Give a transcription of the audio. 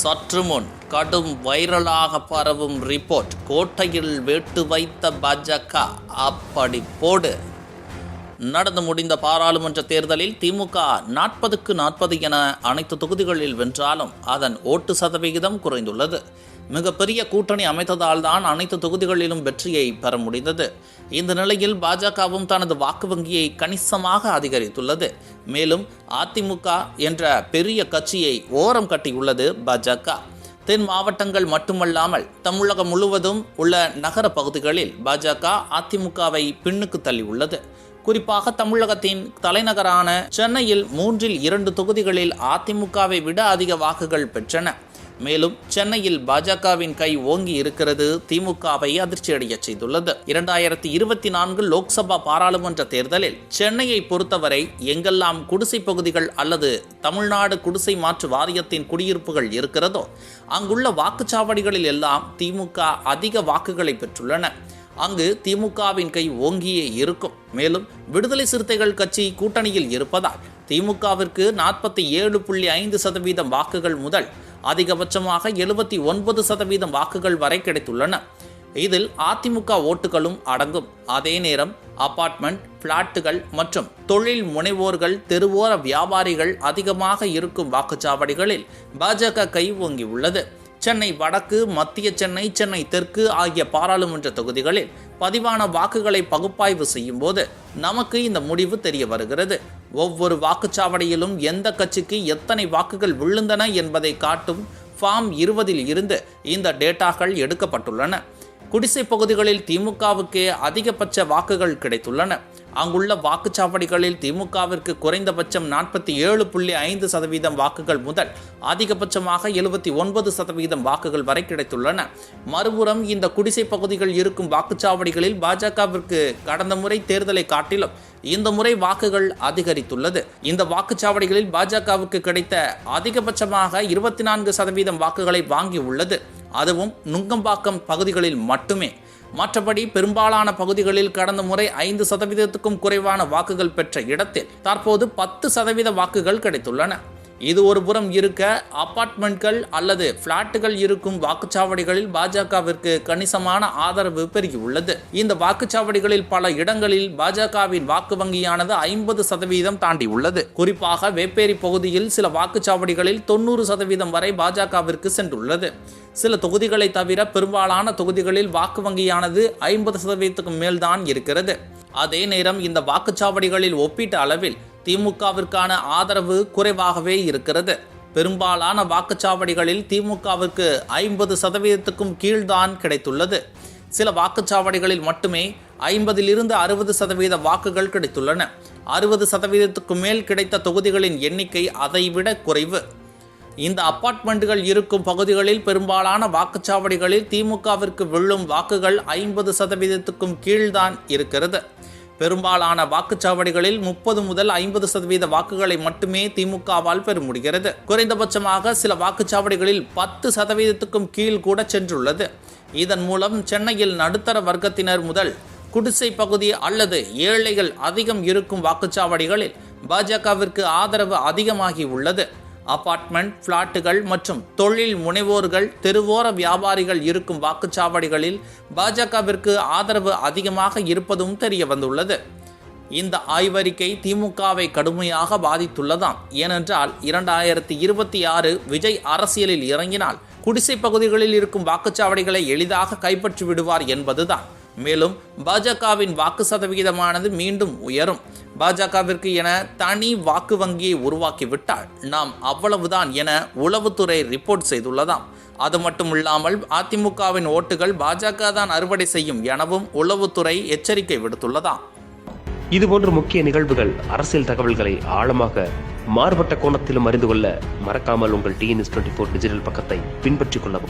சற்று முன் கடும் வைரலாக பரவும் ரிப்போர்ட். கோட்டையில் வேட்டு வைத்த பாஜக அப்படி போடு. நடந்து முடிந்த பாராளுமன்ற தேர்தலில் திமுக நாற்பதுக்கு நாற்பது என அனைத்து தொகுதிகளில் வென்றாலும் அதன் ஓட்டு சதவிகிதம் குறைந்துள்ளது. மிகப்பெரிய கூட்டணி அமைத்ததால் தான் அனைத்து தொகுதிகளிலும் வெற்றியை பெற முடிந்தது. இந்த நிலையில் பாஜகவும் தனது வாக்கு வங்கியை கணிசமாக அதிகரித்துள்ளது. மேலும் அதிமுக என்ற பெரிய கட்சியை ஓரம் கட்டியுள்ளது பாஜக. தென் மாவட்டங்கள் மட்டுமல்லாமல் தமிழகம் முழுவதும் உள்ள நகர பகுதிகளில் பாஜக அதிமுகவை பின்னுக்கு தள்ளியுள்ளது. குறிப்பாக தமிழகத்தின் தலைநகரான சென்னையில் மூன்றில் இரண்டு தொகுதிகளில் அதிமுகவை விட அதிக வாக்குகள் பெற்றன. மேலும் சென்னையில் பாஜகவின் கை ஓங்கி இருக்கிறது திமுகவை அதிர்ச்சியடையச் செய்துள்ளது. இரண்டாயிரத்தி இருபத்தி நான்கு லோக்சபா பாராளுமன்ற தேர்தலில் சென்னையை பொறுத்தவரை எங்கெல்லாம் குடிசை பகுதிகள் அல்லது தமிழ்நாடு குடிசை மாற்று வாரியத்தின் குடியிருப்புகள் இருக்கிறதோ அங்குள்ள வாக்குச்சாவடிகளில் எல்லாம் திமுக அதிக வாக்குகளை பெற்றுள்ளன. அங்கு திமுகவின் கை ஓங்கியே இருக்கும். மேலும் விடுதலை சிறுத்தைகள் கட்சி கூட்டணியில் இருப்பதால் திமுகவிற்கு நாற்பத்தி ஏழு புள்ளி ஐந்து சதவீதம் வாக்குகள் முதல் அதிகபட்சமாக எழுபத்தி ஒன்பது சதவீதம் வாக்குகள் வரை கிடைத்துள்ளன. இதில் அதிமுக ஓட்டுகளும் அடங்கும். அதே நேரம் அபார்ட்மெண்ட் பிளாட்டுகள் மற்றும் தொழில் முனைவோர்கள் தெருவோர வியாபாரிகள் அதிகமாக இருக்கும் வாக்குச்சாவடிகளில் பாஜக கை உள்ளது சென்னை வடக்கு மத்திய சென்னை சென்னை தெற்கு ஆகிய பாராளுமன்ற தொகுதிகளில் பதிவான வாக்குகளை பகுப்பாய்வு செய்யும் போது நமக்கு இந்த முடிவு தெரிய வருகிறது. ஒவ்வொரு வாக்குச்சாவடியிலும் எந்த கட்சிக்கு எத்தனை வாக்குகள் விழுந்தன என்பதை காட்டும் ஃபார்ம் இருபதில் இருந்து இந்த டேட்டாக்கள் எடுக்கப்பட்டுள்ளன. குடிசை பகுதிகளில் திமுகவுக்கே அதிகபட்ச வாக்குகள் கிடைத்துள்ளன. அங்குள்ள வாக்குச்சாவடிகளில் திமுகவிற்கு குறைந்தபட்சம் நாற்பத்தி ஏழு புள்ளி ஐந்து சதவீதம் வாக்குகள் முதல் அதிகபட்சமாக எழுபத்தி ஒன்பது சதவீதம் வாக்குகள் வரை கிடைத்துள்ளன. மறுபுறம் இந்த குடிசை பகுதிகள் இருக்கும் வாக்குச்சாவடிகளில் பாஜகவிற்கு கடந்த முறை தேர்தலை காட்டிலும் இந்த முறை வாக்குகள் அதிகரித்துள்ளது. இந்த வாக்குச்சாவடிகளில் பாஜகவுக்கு கிடைத்த அதிகபட்சமாக இருபத்தி நான்கு சதவீதம் வாக்குகளை வாங்கி உள்ளது அதுவும் நுங்கம்பாக்கம் பகுதிகளில் மட்டுமே. மற்றபடி பெரும்பாலான பகுதிகளில் கடந்த முறை ஐந்து சதவீதத்துக்கும் குறைவான வாக்குகள் பெற்ற இடத்தில் தற்போது பத்து சதவீத வாக்குகள் கிடைத்துள்ளன. இது ஒரு புறம் இருக்க அபார்ட்மெண்ட்கள் அல்லது பிளாட்டுகள் இருக்கும் வாக்குச்சாவடிகளில் பாஜகவிற்கு கணிசமான ஆதரவு பெருகியுள்ளது. இந்த வாக்குச்சாவடிகளில் பல இடங்களில் பாஜகவின் வாக்கு வங்கியானது ஐம்பது சதவீதம் தாண்டி உள்ளது குறிப்பாக வேப்பேரி பகுதியில் சில வாக்குச்சாவடிகளில் தொண்ணூறு சதவீதம் வரை பாஜகவிற்கு சென்றுள்ளது. சில தொகுதிகளை தவிர பெரும்பாலான தொகுதிகளில் வாக்கு வங்கியானது ஐம்பது சதவீதத்துக்கு மேல்தான் இருக்கிறது. அதே நேரம் இந்த வாக்குச்சாவடிகளில் ஒப்பீட்டு அளவில் திமுகவிற்கான ஆதரவு குறைவாகவே இருக்கிறது. பெரும்பாலான வாக்குச்சாவடிகளில் திமுகவிற்கு ஐம்பது சதவீதத்துக்கும் கீழ்தான் கிடைத்துள்ளது. சில வாக்குச்சாவடிகளில் மட்டுமே ஐம்பதிலிருந்து அறுபது சதவீத வாக்குகள் கிடைத்துள்ளன. அறுபது சதவீதத்துக்கு மேல் கிடைத்த தொகுதிகளின் எண்ணிக்கை அதைவிட குறைவு. இந்த அப்பார்ட்மெண்ட்டுகள் இருக்கும் பகுதிகளில் பெரும்பாலான வாக்குச்சாவடிகளில் திமுகவிற்கு விழும் வாக்குகள் ஐம்பது சதவீதத்துக்கும் கீழ்தான் இருக்கிறது. பெரும்பாலான வாக்குச்சாவடிகளில் முப்பது முதல் ஐம்பது சதவீத வாக்குகளை மட்டுமே திமுகவால் பெற முடிகிறது. குறைந்தபட்சமாக சில வாக்குச்சாவடிகளில் பத்து சதவீதத்துக்கும் கீழ் கூட சென்றுள்ளது. இதன் மூலம் சென்னையில் நடுத்தர வர்க்கத்தினர் முதல் குடிசை பகுதி அல்லது ஏழைகள் அதிகம் இருக்கும் வாக்குச்சாவடிகளில் பாஜகவிற்கு ஆதரவு அதிகமாகி உள்ளது. அபார்ட்மெண்ட் பிளாட்டுகள் மற்றும் தொழில் முனைவோர்கள் தெருவோர வியாபாரிகள் இருக்கும் வாக்குச்சாவடிகளில் பாஜகவிற்கு ஆதரவு அதிகமாக இருப்பதும் தெரிய வந்துள்ளது. இந்த ஆய்வறிக்கை திமுகவை கடுமையாக பாதித்துள்ளதாம். ஏனென்றால் இரண்டாயிரத்தி இருபத்தி ஆறு விஜய் அரசியலில் இறங்கினால் குடிசை பகுதிகளில் இருக்கும் வாக்குச்சாவடிகளை எளிதாக கைப்பற்றி விடுவார் என்பதுதான். மேலும் பாஜகவின் வாக்கு சதவிகிதமானது மீண்டும் உயரும். பாஜகவிற்கு என தனி வாக்கு வங்கியை உருவாக்கிவிட்டால் நாம் அவ்வளவுதான் என உளவுத்துறை ரிப்போர்ட் செய்துள்ளதாம். அது மட்டுமில்லாமல் அதிமுகவின் ஓட்டுகள் பாஜக தான் அறுவடை செய்யும் எனவும் உளவுத்துறை எச்சரிக்கை விடுத்துள்ளதாம். இதுபோன்ற முக்கிய நிகழ்வுகள் அரசியல் தகவல்களை ஆழமாக மாறுபட்ட கோணத்திலும் அறிந்து கொள்ள மறக்காமல் உங்கள் டிஎன்எஸ் டுவெண்ட்டி ஃபோர் டிஜிட்டல் பக்கத்தை பின்பற்றிக் கொள்ளவும்.